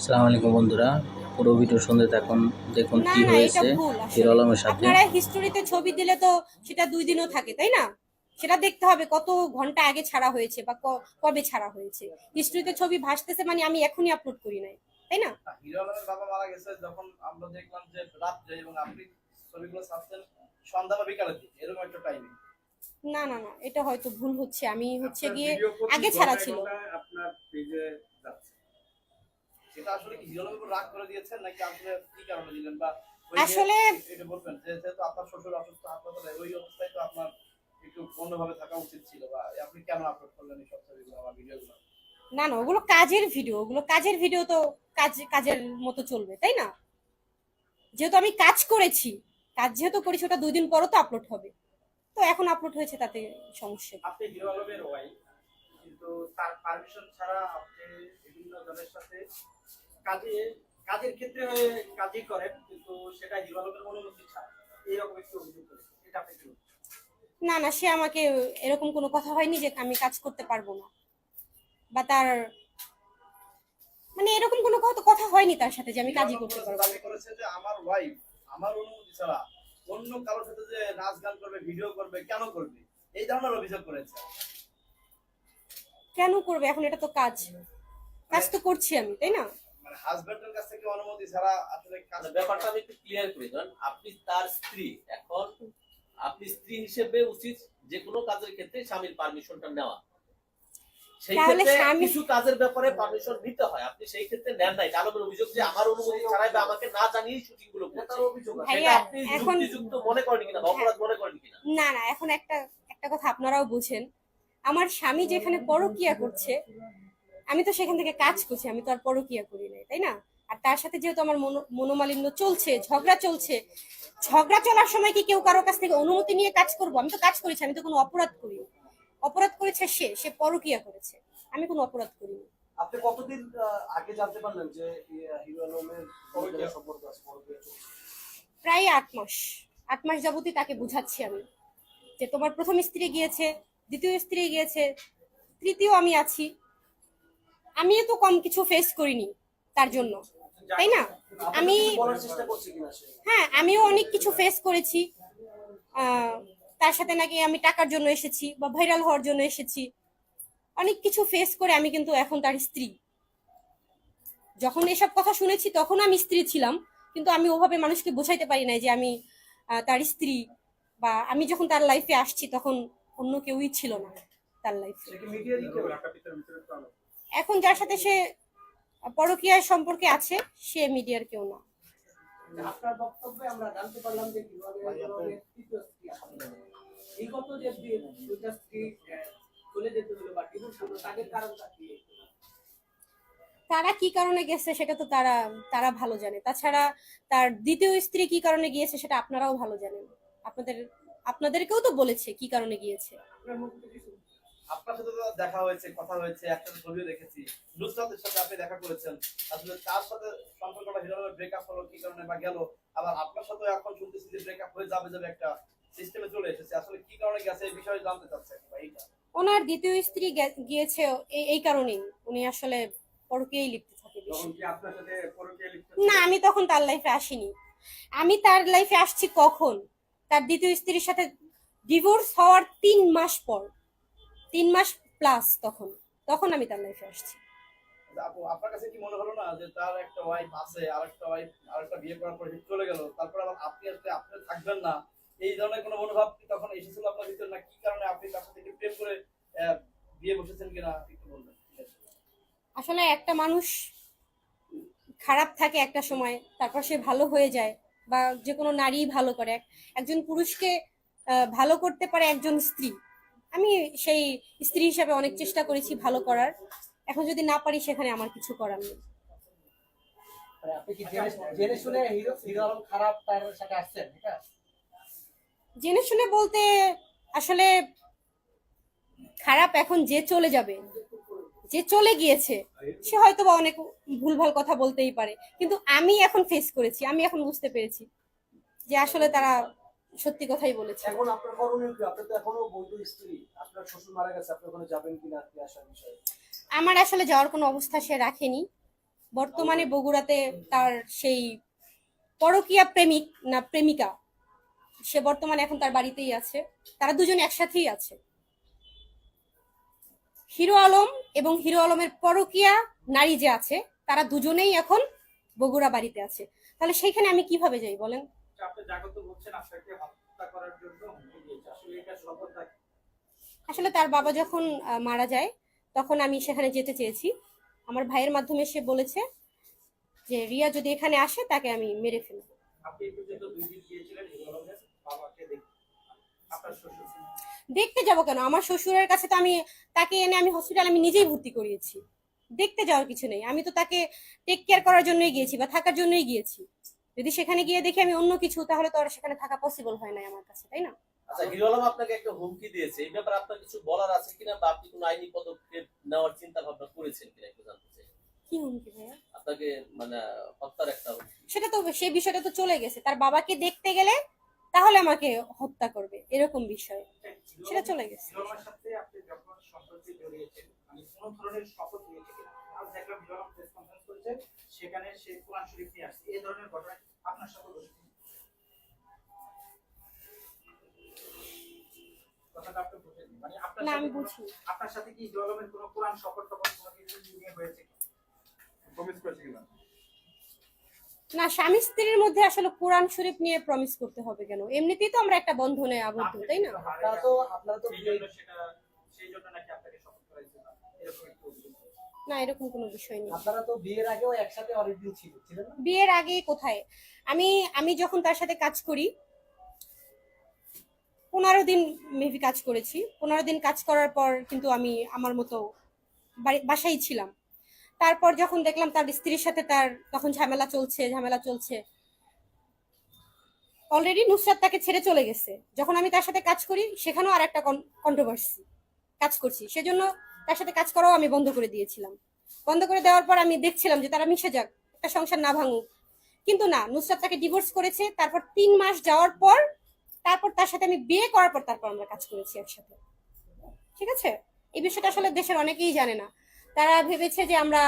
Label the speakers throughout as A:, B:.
A: আসসালামু আলাইকুম বন্ধুরা। পুরো ভিডিও শুনতে থাকুন দেখুন কি হয়েছে
B: ভুল
A: হিরো আলমের সাথে
B: আপনারা হিস্টোরিতে ছবি দিলে তো সেটা দুই দিনও থাকে তাই না? সেটা দেখতে হবে কত ঘণ্টা আগে ছাড়া হয়েছে বা কবে ছাড়া হয়েছে। হিস্টোরিতে ছবি ভাসতেছে মানে আমি এখনই আপলোড করি নাই তাই না?
C: না, হিরো আলমের বাবা মারা গেছে যখন আমরা দেখলাম যে রাত্রে এবং আপনি ছবিগুলো ছাড়ছেন সন্ধ্যা বা বিকালের দিকে এরকম একটা টাইমে
B: না না না এটা হয়তো ভুল হচ্ছে। আমি হচ্ছে গিয়ে আগে ছাড়া ছিল।
C: সেটা আসলে কি উপর রাগ করে দিয়েছেন নাকি আসলে কি কারণে দিলেন? বা
B: আসলে-
C: এটা বলবেন যে যেহেতু আপনার শ্বশুর অসুস্থ হাসপাতালে ওই অবস্থায় তো আপনার একটু অন্যভাবে থাকা উচিত ছিল বা আপনি কেন আপলোড করলেন এই সব ছবিগুলো বা ভিডিওগুলো?
B: না না ওগুলো কাজের ভিডিও ওগুলো কাজের ভিডিও তো কাজ কাজের মতো চলবে তাই না? যেহেতু আমি কাজ করেছি কাজ যেহেতু করেছি ওটা দুই দিন পরও তো আপলোড হবে। তো এখন আপলোড হয়েছে তাতে সমস্যা
D: আপনি হিরো আলমের ওয়াইফ কিন্তু তার পারমিশন ছাড়া আপনি বিভিন্ন জনের সাথে কাজে কাজের ক্ষেত্রে হয়ে কাজই করেন কিন্তু সেটা অনুমতি ছাড়া। এইরকম একটু অভিযোগ করেছে এটা আপনি কি
B: না না সে আমাকে এরকম কোনো কথা হয়নি যে আমি কাজ করতে পারব না। বা তার মানে এরকম কোনো কথা হয়নি তার সাথে যে আমি কাজই করতে পারব।
C: দাবি করেছে যে আমার ওয়াইফ আমার অনুমতি ছাড়া অন্য কারোর সাথে যে নাচ গান করবে ভিডিও করবে কেন করবে? এই ধরনের অভিযোগ করেছে
B: কেন করবে? এখন এটা তো কাজ। কাজ তো করছি আমি তাই না?
C: মানে হাজবেন্ডের কাছ থেকে অনুমতি ছাড়া আসলে
E: আচ্ছা, ব্যাপারটা আমি একটু ক্লিয়ার করি ধরেন আপনি তার স্ত্রী এখন আপনি স্ত্রী হিসেবে উচিত যে কোনো কাজের ক্ষেত্রে স্বামীর পারমিশনটা নেওয়া। সেই ক্ষেত্রে কিছু কাজের ব্যাপারে পারমিশন নিতে হয়। আপনি সেই ক্ষেত্রে নেন নাই। তার অভিযোগ যে আমার অনুমতি ছাড়াই বা আমাকে না জানিয়েই শুটিংগুলো
D: তার অভিযোগ
E: আপনি
B: এখন-
E: যুক্তিযুক্ত মনে করেন কিনা অপরাধ মনে করেন কিনা?
B: না না এখন একটা একটা কথা আপনারাও বুঝেন। আমার স্বামী যেখানে পরকিয়া করছে আমি তো সেখান থেকে কাজ করছি আমি তো আর পরকিয়া করি নাই তাই না? আর তার সাথে যেহেতু আমার মনো- মনোমালিন্য চলছে ঝগড়া চলছে ঝগড়া চলার সময় কি কেউ কারোর কাছ থেকে অনুমতি নিয়ে কাজ করব? আমি তো কাজ করেছি আমি তো কোনো অপরাধ করি অপরাধ করেছে সে সে পরকিয়া করেছে। আমি কোনো অপরাধ করিনি।
F: আপনি কতদিন আগে জানতে পারলেন যে?
B: প্রায় আট মাস। আট মাস যাবতই তাকে বুঝাচ্ছি আমি যে তোমার প্রথম স্ত্রী গিয়েছে দ্বিতীয় স্ত্রী গিয়েছে তৃতীয় আমি আছি। আমি তো কম কিছু ফেস করিনি তার জন্য তাই না? আমি হ্যাঁ আমিও অনেক কিছু ফেস করেছি। তার সাথে নাকি আমি টাকার জন্য এসেছি বা ভাইরাল হওয়ার জন্য এসেছি। অনেক কিছু ফেস করে আমি কিন্তু এখন তার স্ত্রী। যখন এসব কথা শুনেছি তখন আমি স্ত্রী ছিলাম কিন্তু আমি ওভাবে মানুষকে বোঝাইতে পারি না যে আমি তার স্ত্রী বা আমি যখন তার লাইফে আসছি তখন অন্য কেউই ছিল না তার লাইফে এখন যার সাথে সে পরকীয়ার সম্পর্কে আছে সে মিডিয়ার কেউ না।
D: আপনার বক্তব্যে আমরা জানতে পারলাম যে কীভাবে হিরো আলমের তৃতীয় স্ত্রী আসলে বিগত যে দুইটা স্ত্রী চলে যেতে হলো বা ডিভোর্স হলো তাদের কারণটা কি?
B: তারা কি কারণে গেছে সেটা তো তারা তারা ভালো জানে। তাছাড়া তার দ্বিতীয় স্ত্রী কি কারণে গিয়েছে সেটা আপনারাও ভালো জানেন। আপনাদের আপনাদেরকেও তো বলেছে কি কারণে গিয়েছে।
D: আপনার
C: সাথে তো দেখা হয়েছে কথা হয়েছে একটা ছবিও দেখেছি। নুসরাতের সাথে আপনি দেখা করেছেন। আসলে তার সাথে সম্পর্কটা হিরো ব্রেকআপ হলো কি কারণে বা গেল? আবার আপনার সাথে এখন শুনতেছি যে ব্রেকআপ হয়ে যাবে যাবে একটা সিস্টেমে চলে এসেছে। আসলে কি কারণে গেছে এই বিষয়ে জানতে চাচ্ছি এইটা।
B: ওনার দ্বিতীয় স্ত্রী গিয়েছে এই- এই কারণেই। উনি আসলে পরকেই লিখতে থাকে বেশি।
D: আপনার সাথে
B: না আমি তখন তার লাইফে আসিনি। আমি তার লাইফে আসছি কখন? তার দ্বিতীয় স্ত্রীর সাথে ডিভোর্স হওয়ার তিন মাস পর। তিন মাস প্লাস তখন। তখন আমি তার লাইফে আসছি।
C: আপু আপনার কাছে কি মনে হলো না যে তার একটা ওয়াইফ আছে ওয়াইফ বিয়ে করার পরে চলে গেল তারপর আবার আপনি আসলে আপনি থাকবেন না? এই ধরনের কোনো মনোভাব কি তখন এসেছিল আপনার ভিতরে না কি কারণে আপনি তার সাথে প্রেম করে বিয়ে বসেছেন কিনা একটু বলবেন?
B: আসলে একটা মানুষ খারাপ থাকে একটা সময় তারপর সে ভালো হয়ে যায় বা যে কোনো নারী ভালো করে। এক- একজন পুরুষকে ভালো করতে পারে একজন স্ত্রী। আমি সেই স্ত্রী হিসাবে অনেক চেষ্টা করেছি ভালো করার। এখন যদি না পারি সেখানে আমার কিছু করার নেই।
F: জেনে শুনে
B: বলতে আসলে খারাপ এখন যে চলে যাবে যে চলে গিয়েছে সে হয়তো বা অনেক ভুলভাল কথা বলতেই পারে। কিন্তু আমি এখন ফেস করেছি আমি এখন বুঝতে পেরেছি যে আসলে তারা সত্যি কথাই বলেছে
F: এখন আপনার করণীয় কি? আপনি তো এখনও বৈধ স্ত্রী। আপনার শ্বশুর মারা গেছে আপনি ওখানে যাবেন কিনা কি আসার বিষয়ে?
B: আমার আসলে যাওয়ার কোনো অবস্থা সে রাখেনি। বর্তমানে বগুড়াতে তার সেই পরকীয়া প্রেমিক না প্রেমিকা সে বর্তমানে এখন তার বাড়িতেই আছে। তারা দুজন একসাথেই আছে। হিরো আলম এবং হিরো আলমের পরকীয়া নারী যে আছে তারা দুজনেই এখন বগুড়া বাড়িতে আছে। তাহলে সেইখানে আমি কীভাবে যাই বলেন?
D: আপনি জাগত বলছেন আপনাকে হত্যা করার জন্য হুমকি দিয়েছে। আসলে এটা সততা
B: আসলে তার বাবা যখন মারা যায় তখন আমি সেখানে যেতে চেয়েছি। আমার ভাইয়ের মাধ্যমে সে বলেছে যে রিয়া যদি এখানে আসে তাকে আমি মেরে ফেলব।
D: দেখতে
B: যাব কেন? আমার শ্বশুরের কাছে তো আমি তাকে এনে আমি হসপিটাল আমি নিজেই ভর্তি করিয়েছি। দেখতে যাওয়ার কিছু নেই। আমি তো তাকে টেক কেয়ার করার জন্যই গিয়েছি বা থাকার জন্যই গিয়েছি। যদি সেখানে গিয়ে দেখি আমি অন্য কিছু তাহলে তো আর সেখানে থাকা পসিবল হয় না আমার কাছে তাই না?
E: আচ্ছা হিরো আলম আপনাকে একটা হুমকি দিয়েছে। এই ব্যাপারে আপনার কিছু বলার আছে কিনা বা আপনি কোনো আইনি পদক্ষেপ নেওয়ার চিন্তা ভাবনা করেছেন কিনা একটু জানতে চাই।
B: কি হুমকি ভাইয়া?
E: আপনাকে মানে হত্যার একটা
B: সেটা তো সেই বিষয়টা তো চলে গেছে। তার বাবাকে দেখতে গেলে তাহলে আমাকে হত্যা করবে এরকম বিষয়। সেটা চলে গেছে।
D: হিরো আলমের সাথে আপনি যখন সম্পর্কে জড়িয়েছেন মানে সেখানে সে কোরআন শরীফ নিয়ে আসছে। এই ধরনের ঘটনা মানে
B: না আমি বুঝি
D: আপনার সাথে কি কোনো কোরআন শপথ টপথ কোনো কিছু নিয়ে হয়েছে
C: প্রমিস করেছে কিনা?
B: না স্বামী স্ত্রীর মধ্যে আসলে কোরআন শরীফ নিয়ে প্রমিস করতে হবে কেন? এমনিতেই তো আমরা একটা বন্ধনে আবদ্ধ তাই না?
F: আপনারা তো আপনারা তো
D: সেই জন্য সেটা সেই জন্য নাকি আপনাকে শপথ করাইছে না? এরকম একটু।
B: না এরকম কোনো বিষয় নেই।
F: আপনারা তো বিয়ের আগেও একসাথে ছিল ছিলেন না?
B: বিয়ের আগে কোথায়? আমি আমি যখন তার সাথে কাজ করি পনেরো দিন মেবি কাজ করেছি। পনেরো দিন কাজ করার পর কিন্তু আমি আমার মতো বাসায় ছিলাম। তারপর যখন দেখলাম তার স্ত্রীর সাথে তার তখন ঝামেলা চলছে ঝামেলা চলছে। অলরেডি নুসরাত তাকে ছেড়ে চলে গেছে। যখন আমি তার সাথে কাজ করি সেখানেও আর একটা কন্ট্রোভার্সি কাজ করছি। সেজন্য তার সাথে কাজ করাও আমি বন্ধ করে দিয়েছিলাম। বন্ধ করে দেওয়ার পর আমি দেখছিলাম যে তারা মিশে যাক, একটা সংসার না ভাঙুক। কিন্তু না, নুসরাত তাকে ডিভোর্স করেছে, তারপর তিন মাস যাওয়ার পর, তারপর তার সাথে আমি বিয়ে করার পর তারপর আমরা কাজ করেছি একসাথে। ঠিক আছে? এই বিষয়টা আসলে দেশের অনেকেই জানে না। তারা ভেবেছে যে আমরা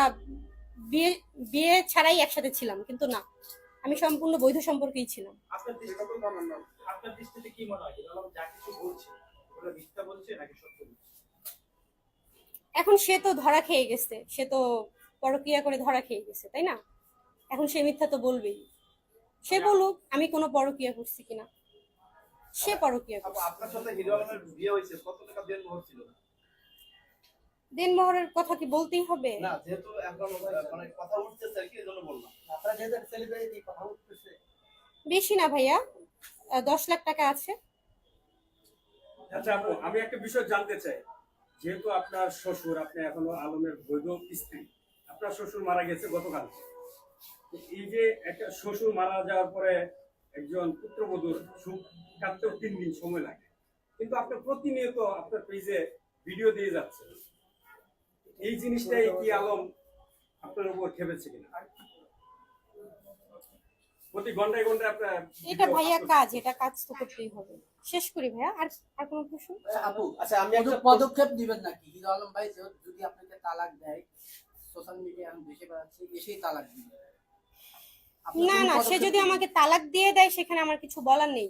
B: বিয়ে বিয়ে ছাড়াই একসাথে ছিলাম, কিন্তু না। আমি সম্পূর্ণ বৈধ সম্পর্কেই ছিলাম।
D: আপনার দৃষ্টিতে কি মনে হয়? যা কিছু বলছে বলছে নাকি
B: এখন সে তো ধরা খেয়ে গেছে সে তো পরক্রিয়া করে ধরা খেয়ে গেছে তাই না? এখন সে মিথ্যা তো বলবেই। সে বলুক আমি কোনো পরক্রিয়া করছি কিনা। সে পরক্রিয়া
C: আপু,
B: করছে।
C: আপনার সাথে হিরো আলমের বিয়ে হয়েছে কত টাকা দেন মোহর ছিল?
B: দেনমোহরের কথা কি বলতেই হবে?
C: না যেহেতু এখন মানে কথা উঠতেছে কি বললাম।
F: আপনারা যেহেতু সেলিব্রিটি কথা উঠতেছে।
B: বেশি না ভাইয়া দশ লাখ টাকা আছে।
G: আচ্ছা আপু আমি একটা বিষয় জানতে চাই। যেহেতু আপনার শ্বশুর, আপনি এখনও আলমের বৈধ স্ত্রী, আপনার শ্বশুর মারা গেছে গতকাল। এই যে একটা শ্বশুর মারা যাওয়ার পরে একজন পুত্রবধূর সুখ কাটতেও তিন দিন সময় লাগে। কিন্তু আপনি প্রতিনিয়ত আপনার পেজে ভিডিও দিয়ে যাচ্ছেন। এই জিনিসটাই কি আলম আপনার উপর খেপেছে কিনা? প্রতি ঘন্টায় ঘন্টায় আপনার
B: এটা ভাইয়া কাজ এটা কাজ তো করতেই হবে। শেষ করি ভাইয়া আর আর কোনো প্রশ্ন?
E: আপু আচ্ছা আমি একটা
H: পদক্ষেপ দিবেন নাকি? হিরো আলম ভাই যদি আপনাকে তালাক দেয় সোশ্যাল মিডিয়ায় আমি বেশি বেড়াচ্ছি এসেই তালাক দিবে।
B: না না সে যদি আমাকে তালাক দিয়ে দেয় সেখানে আমার কিছু বলার নেই।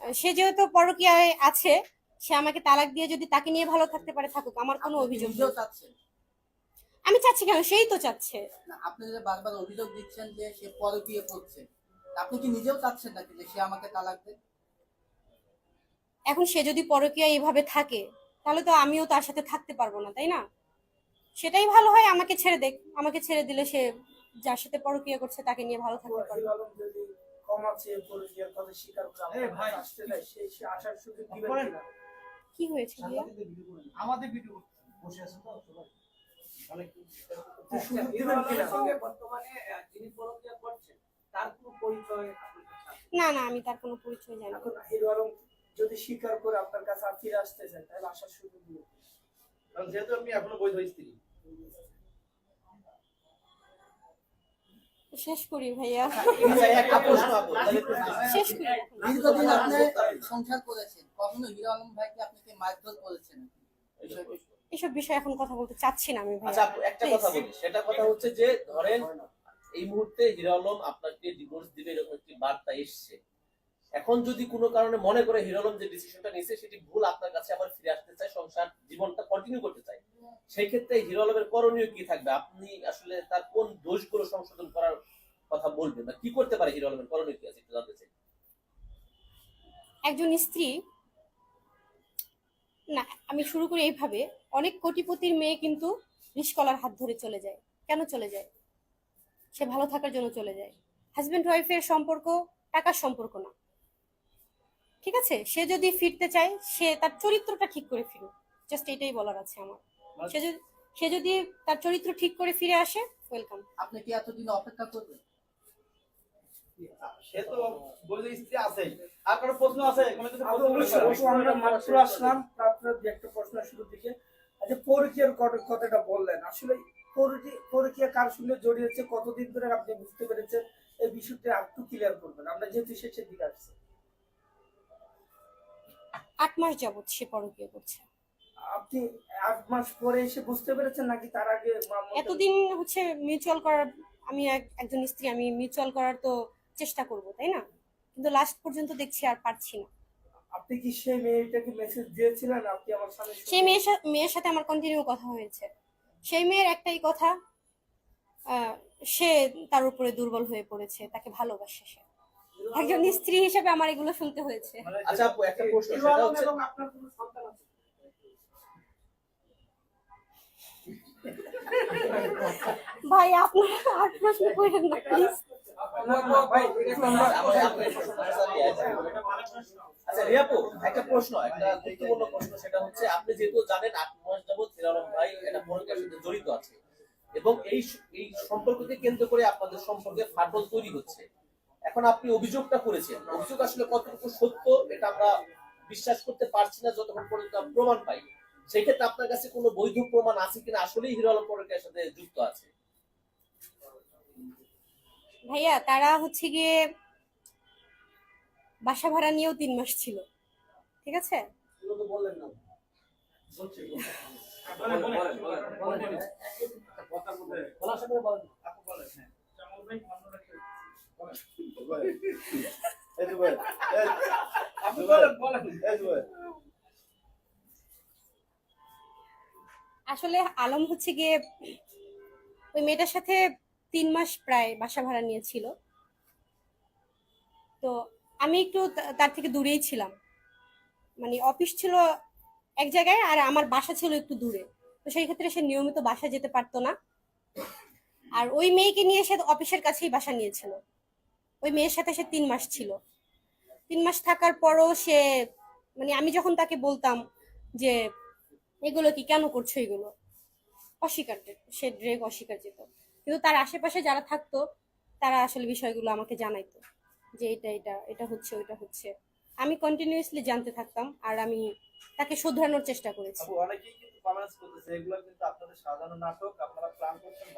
B: আহ, সে যেহেতু পরকীয়ায় আছে সে আমাকে তালাক দিয়ে যদি তাকে নিয়ে ভালো থাকতে পারে থাকুক আমার কোনো অভিযোগ নেই। আমি চাচ্ছি কেন? সেই তো চাচ্ছে।
H: আপনি যে বারবার অভিযোগ দিচ্ছেন যে সে পরকীয় করছে আপনি কি নিজেও চাচ্ছেন নাকি যে সে আমাকে তালাক দেয়?
B: এখন সে যদি পরকীয়া এভাবে থাকে তাহলে তো আমিও তার সাথে থাকতে পারব না তাই না? সেটাই ভালো হয় আমাকে ছেড়ে দেখ আমাকে ছেড়ে দিলে সে যার সাথে পরকীয়া করছে তাকে নিয়ে ভালো থাকতে পারবে? কি হয়েছে
D: আমাদের ভিডিও
F: বসে আছেন তো? সবাই।
C: অনেক?
D: সঙ্গে বর্তমানে যিনি পরকিয়া করছেন তার কোনো পরিচয়?
B: না না আমি তার কোনো পরিচয় জানি না।
I: এখন যদি স্বীকার করে আপনার কাছে আর ফিরে আসতে চায় তাহলে আসার সুযোগ
C: কারণ যেহেতু আপনি এখনও বৈধ স্ত্রী।
B: শেষ করি ভাইয়া।
E: একটু
B: শেষ করি।
H: দীর্ঘদিন আপনি সংসার করেছেন কখনো হিরো আলম ভাইকে আপনাকে মারধর করেছেন?
B: এসব বিষয়ে এখন কথা বলতে চাচ্ছি না আমি
E: আচ্ছা
B: ভাইয়া
E: একটা কথা বলি। সেটা কথা হচ্ছে যে ধরেন এই মুহূর্তে হিরো আলম আপনাকে ডিভোর্স দিবে এরকম একটি বার্তা এসছে। এখন যদি কোনো কারণে মনে করে হিরো আলম যে ডিসিশনটা নিয়েছে, সেটি ভুল আপনার কাছে আবার ফিরে আসতে চায়, সংসার জীবনটা কন্টিনিউ করতে চায়, সেই ক্ষেত্রে হিরো আলমের করণীয় কি থাকবে? আপনি আসলে তার কোন দোষগুলো সংশোধন করার কথা বলবেন বা কি করতে পারে হিরো আলমের করণীয় কি আছে একটু জানতে চাই।
B: একজন স্ত্রী, না, আমি শুরু করি এইভাবে, অনেক কোটিপতির মেয়ে কিন্তু রিস্কলার হাত ধরে চলে যায়। কেন চলে যায়? সে ভালো থাকার জন্য চলে যায়। হাজব্যান্ড ওয়াইফের সম্পর্ক টাকার সম্পর্ক না। ঠিক আছে? সে যদি ফিরতে চায় সে তার চরিত্রটা ঠিক করে ফিরুক। জাস্ট এটাই বলার আছে আমার। সে যদি সে যদি তার চরিত্র ঠিক করে ফিরে আসে ওয়েলকাম
H: আপনি কি এতদিন অপেক্ষা করবেন?
C: সে তো বলে স্ত্রী আছেই আর কোনো প্রশ্ন আছে? কোনো কিছু প্রশ্ন পারেন?
I: অবশ্যই আমরা মাত্র আসলাম। তারপরে দু একটা প্রশ্ন শুরু দিকে। আচ্ছা পরকীয়ার কথাটা বললেন। আসলে পরকীয়া কার সঙ্গে জড়িয়েছে কতদিন ধরে আপনি বুঝতে পেরেছেন? এই বিষয়টা একটু ক্লিয়ার করবেন। আমরা যেহেতু শেষের দিকে আসছি।
B: আট মাস যাবত সে পরকীয়া করছে।
I: আপনি আট মাস পরে এসে বুঝতে পেরেছেন নাকি তার আগে
B: এতদিন হচ্ছে মিউচুয়াল করার আমি এক- একজন স্ত্রী আমি মিউচুয়াল করার তো চেষ্টা করব তাই না? কিন্তু লাস্ট পর্যন্ত দেখছি আর পারছি না।
I: আপনি কি সেই মেয়েটাকে মেসেজ দিয়েছিলেন? আপনি আমার সামনে
B: সেই মেয়ের সাথে আমার কন্টিনিউ কথা হয়েছে। সেই মেয়ের একটাই কথা আহ, সে তার উপরে দুর্বল হয়ে পড়েছে তাকে ভালোবাসে সে। একজন স্ত্রী হিসেবে আমার এগুলো শুনতে হয়েছে।
C: ভাই
E: আচ্ছা আপু একটা প্রশ্ন সেটা হচ্ছে
I: আপনার কোনো সন্তান আছে?
B: ভাই আপনারা আর প্রশ্ন করেন না প্লিজ
E: আচ্ছা এই কেন্দ্র করে আপনাদের সম্পর্কে ফাটল তৈরি হচ্ছে। এখন আপনি অভিযোগটা করেছেন। অভিযোগ আসলে কতটুকু সত্য এটা আমরা বিশ্বাস করতে পারছি না, যতক্ষণ পর্যন্ত প্রমাণ পাই সেই ক্ষেত্রে আপনার কাছে কোনো বৈধ প্রমাণ আছে কিনা? আসলেই হিরো আলম পরকীয়ার সাথে যুক্ত আছে।
B: ভাইয়া, তারা হচ্ছে গিয়ে বাসা ভাড়া নিয়েও তিন মাস ছিল ঠিক আছে। আসলে আলম হচ্ছে গিয়ে ওই মেয়েটার সাথে তিন মাস প্রায় বাসা ভাড়া নিয়েছিল। তো আমি একটু তার থেকে দূরেই ছিলাম। মানে অফিস ছিল এক জায়গায় আর আমার বাসা ছিল একটু দূরে। তো সেই ক্ষেত্রে সে নিয়মিত বাসা যেতে পারতো না। আর ওই মেয়েকে নিয়ে সে অফিসের কাছেই বাসা নিয়েছিল। ওই মেয়ের সাথে সে তিন মাস ছিল। তিন মাস থাকার পরও সে মানে আমি যখন তাকে বলতাম যে, এগুলো কি কেন করছ এগুলো? অস্বীকার সে ড্রেগ অস্বীকার যেত। কিন্তু তার আশেপাশে যারা থাকতো তারা আসলে বিষয়গুলো আমাকে জানাইতো যে এটা এটা এটা হচ্ছে ওইটা হচ্ছে। আমি কন্টিনিউয়াসলি জানতে থাকতাম আর আমি তাকে শুধরানোর চেষ্টা করেছি।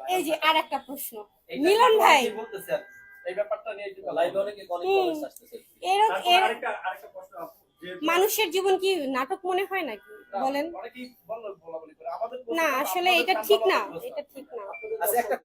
B: এই যে আর একটা প্রশ্ন। মিলন ভাই। মানুষের জীবন কি নাটক মনে হয় নাকি? বলেন। না আসলে এটা ঠিক না এটা ঠিক না।